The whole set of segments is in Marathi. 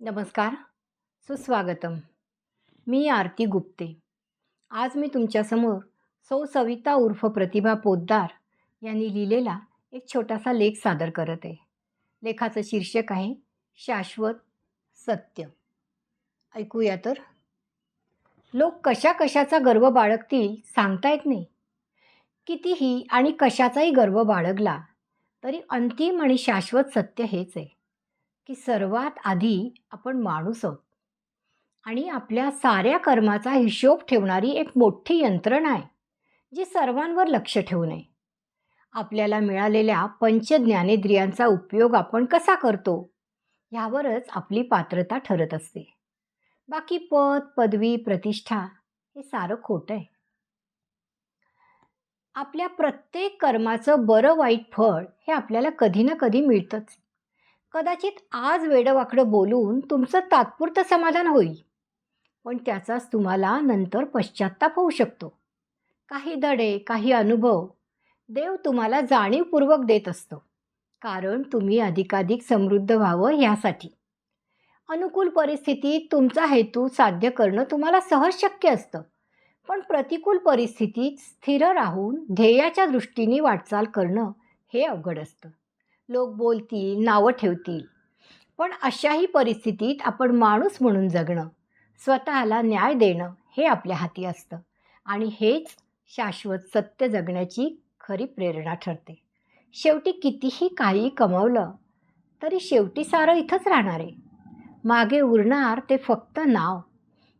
नमस्कार सुस्वागतम. मी आरती गुप्ते. आज मी तुमच्यासमोर सौ सविता उर्फ प्रतिभा पोद्दार यांनी लिहिलेला एक छोटासा लेख सादर करत आहे. लेखाचं शीर्षक आहे शाश्वत सत्य. ऐकूया तर. लोक कशा कशाचा गर्व बाळगतील सांगता येत नाही. कितीही आणि कशाचाही गर्व बाळगला तरी अंतिम आणि शाश्वत सत्य हेच आहे. की सर्वात आधी आपण माणूस आहोत. आणि आपल्या साऱ्या कर्माचा हिशोब ठेवणारी एक मोठी यंत्रणा आहे जी सर्वांवर लक्ष ठेवू नये आपल्याला मिळालेल्या पंचज्ञानेंद्रियांचा उपयोग आपण कसा करतो ह्यावरच आपली पात्रता ठरत असते. बाकी पद पदवी प्रतिष्ठा हे सारं खोटं आहे. आपल्या प्रत्येक कर्माचं बरं वाईट फळ हे आपल्याला कधी ना कधी मिळतंच. कदाचित आज वेडवाकडं बोलून तुमचं तात्पुरतं समाधान होईल. पण त्याचाच तुम्हाला नंतर पश्चात्ताप होऊ शकतो. काही धडे काही अनुभव देव तुम्हाला जाणीवपूर्वक देत असतो. कारण तुम्ही अधिकाधिक समृद्ध व्हावं ह्यासाठी. अनुकूल परिस्थितीत तुमचा हेतू साध्य करणं तुम्हाला सहज शक्य असतं. पण प्रतिकूल परिस्थितीत स्थिर राहून ध्येयाच्या दृष्टीने वाटचाल करणं हे अवघड असतं. लोक बोलतील नावं ठेवतील. पण अशाही परिस्थितीत आपण माणूस म्हणून जगणं स्वतःला न्याय देणं हे आपल्या हाती असतं. आणि हेच शाश्वत सत्य जगण्याची खरी प्रेरणा ठरते. शेवटी कितीही काही कमावलं तरी शेवटी सारं इथंच राहणार आहे. मागे उरणार ते फक्त नाव.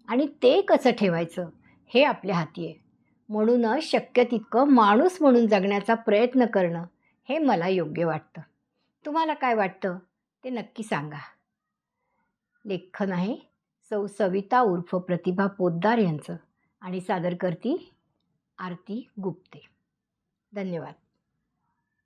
आणि ते कसं ठेवायचं हे आपल्या हाती आहे. म्हणूनच शक्य तितकं माणूस म्हणून जगण्याचा प्रयत्न करणं हे मला योग्य वाटतं. तुम्हाला काय वाटतं? ते नक्की सांगा. लेखन आहे. सौ सविता उर्फ प्रतिभा पोद्दार यांचं आणि सादर करती आरती गुप्ते. धन्यवाद.